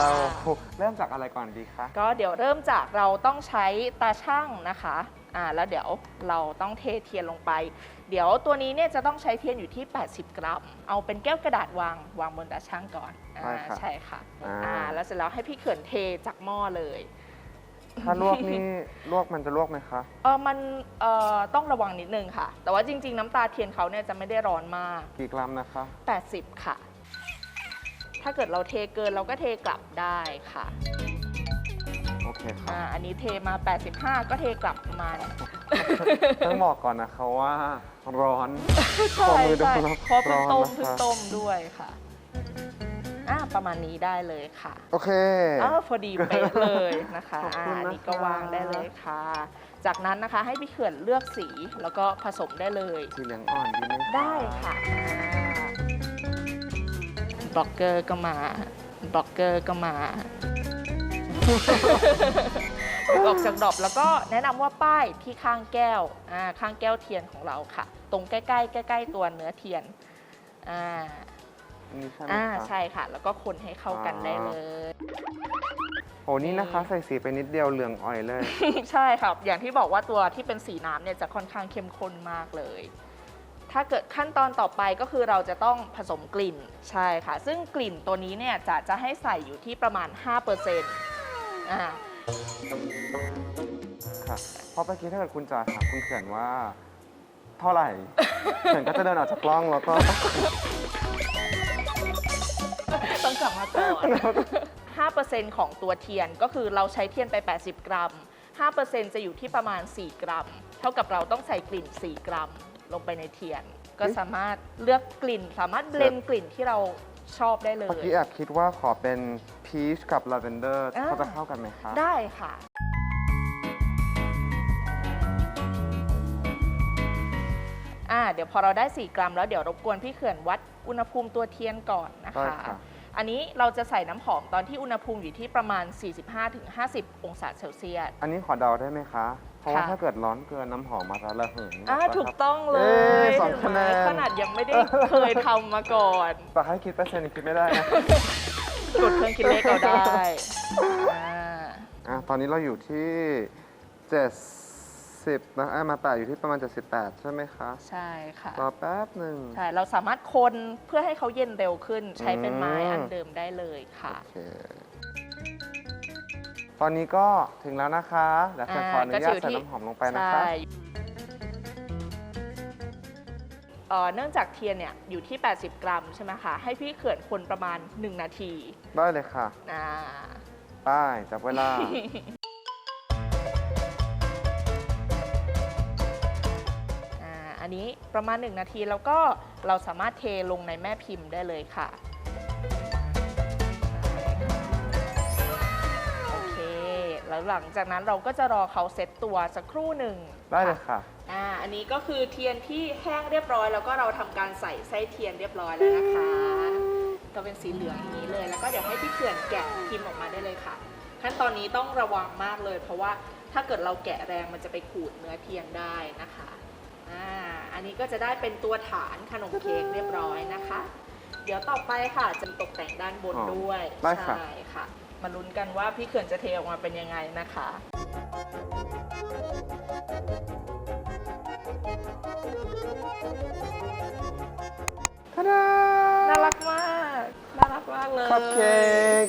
เราเริ่มจากอะไรก่อนดีคะ ก็เดี๋ยวเริ่มจากเราต้องใช้ตาช่างนะคะอ่าแล้วเดี๋ยวเราต้องเทเทียนลงไป เดี๋ยวตัวนี้เนี่ยจะต้องใช้เทียนอยู่ที่ 80 กรัม เอาเป็นแก้วกระดาษวางวางบนตาช่างก่อนอ่าใช่ค่ะใช่ค่ะอ่าอ่าแล้วเสร็จแล้วให้พี่เขื่อนเทจากหม้อเลย ถ้าลวกนี่ลวกมันจะลวกไหมคะเออมันเอ่อต้องระวังนิดนึงค่ะ แต่ว่าจริง ๆ น้ำตาเทียนเขาเนี่ยจะไม่ได้ร้อนมากกี่กรัมนะคะ 80 ค่ะ ถ้าเกิดเราเทเกินเราก็เทกลับได้ค่ะโอเคค่ะอ่าอันนี้เทมา 85 ก็เทกลับประมาณต้องบอกก่อนนะคะว่าร้อน ใช่ขอมือดูใช่แล้วเพราะเพิ่งต้มร้อนนะคะเพิ่งต้มด้วยค่ะอ่าประมาณนี้ได้เลยค่ะโอเค อ้าวพอดีเป๊ะเลยนะคะขอบอ่าคุณอันนะคะนี้ก็วางได้เลยค่ะ จากนั้นนะคะให้พี่เขื่อนเลือกสีแล้วก็ผสมได้เลย สีเหลืองอ่อนดีไหมคะได้ค่ะ บล็อกเกอร์ก็มาบล็อกเกอร์ก็มา ออกจากดอบแล้วก็แนะนำว่าป้ายที่ข้างแก้วอ่าข้างแก้วเทียนของเราค่ะ ตรงใกล้ๆใกล้ ๆ ตัวเนื้อเทียนอ่านี่ใช่ไหมอ่าคะใช่ค่ะ แล้วก็คนให้เข้ากันได้เลย โอ้นี่นะคะ ใส่สีไปนิดเดียวเหลืองอ่อยเลย ใช่ครับ อย่างที่บอกว่าตัวที่เป็นสีน้ำเนี่ยจะค่อนข้างเข้มข้นมากเลย ถ้าเกิดขั้นตอนต่อไปก็คือเราจะต้องผสมกลิ่นใช่ค่ะ ซึ่งกลิ่นตัวนี้เนี่ยจะจะให้ใส่อยู่ที่ประมาณ 5%อ่าค่ะเพราะเมื่อกี้ถ้าเกิดคุณจะถามคุณเขื่อนว่า เท่าไหร่ เขื่อนก็จะเดินออกจากกล้องแล้วก็ ต้องกลับมาก่อน5%ของตัวเทียนก็คือเราใช้เทียนไป 80 กรัม 5%จะอยู่ที่ประมาณ 4 กรัม เท่ากับเราต้องใส่กลิ่น 4 กรัม ลงไปในเทียน ก็สามารถเลือกกลิ่น สามารถเบลนกลิ่นที่เราชอบได้เลเมื่อยกี้แอบคิดว่าขอเป็นพีชกับลาเวนเดอร์อ่า เขาจะเข้ากันไหมคะได้ค่ะ อ่า เดี๋ยวพอเราได้ 4 กรัมแล้วเดี๋ยวรบกวนพี่เขื่อนวัดอุณหภูมิตัวเทียนก่อนนะได้คะ ค่ะ อันนี้เราจะใส่น้ำหอมตอนที่อุณหภูมิอยู่ที่ประมาณ 45-50 องศาเซลเซียส อันนี้ขอเดาได้ไหมคะ เพราะว่าค่ะ ถ้าเกิดร้อนเกินน้ำหอมมาจะระเหยอ่านะครับถูกต้องเลเอ้ยยสองคะแนนขนาดยังไม่ได้เคยทำมาก่อน แต่ให้คิดเปอร์เซ็นต์คิดไม่ได้นะ กดเครื่องคิดเลขเราได้อ่าอะตอนนี้เราอยู่ที่ 70นะอะมาแปะอยู่ที่ประมาณ 78 ใช่ไหมคะใช่ค่ะ รอแป๊บหนึ่ง ใช่ เราสามารถคนเพื่อให้เขาเย็นเร็วขึ้น ใช้เป็นไม้อืม อันเดิมได้เลยค่ะ โอเค ตอนนี้ก็ถึงแล้วนะคะเดี๋ยวจะขออนุญาตใส่น้ำหอมลงไปนะคะใช่เอ่อเนื่องจากเทียนเนี่ยอยู่ที่ 80 กรัมใช่ไหมคะ ให้พี่เขื่อนคนประมาณ 1 นาทีได้เลยค่ะอ่าป้ายจับเวลา อ่าอันนี้ประมาณ 1 นาทีแล้วก็เราสามารถเทลงในแม่พิมพ์ได้เลยค่ะ หลังจากนั้นเราก็จะรอเขาเซ็ตตัวสักครู่หนึ่งได้เลยค่ะ อ่าอันนี้ก็คือเทียนที่แห้งเรียบร้อย แล้วก็เราทำการใส่ไส้เทียนเรียบร้อยแล้วนะคะก็เป็นสีเหลืองอย่างนี้เลย แล้วก็เดี๋ยวให้พี่เขื่อนแกะพิมพ์ออกมาได้เลยค่ะ ขั้นตอนนี้ต้องระวังมากเลย เพราะว่าถ้าเกิดเราแกะแรงมันจะไปขูดเนื้อเทียนได้นะคะอ่าอันนี้ก็จะได้เป็นตัวฐานขนมเค้กเรียบร้อยนะคะ เดี๋ยวต่อไปค่ะจะตกแต่งด้านบนอ๋อด้วยได้ค่ะ ใช่ค่ะ มาลุ้นกันว่าพี่เขื่อนจะเทออกมาเป็นยังไงนะคะทะดาน่ารักมาก น่ารักมากเลย คัพเค้ก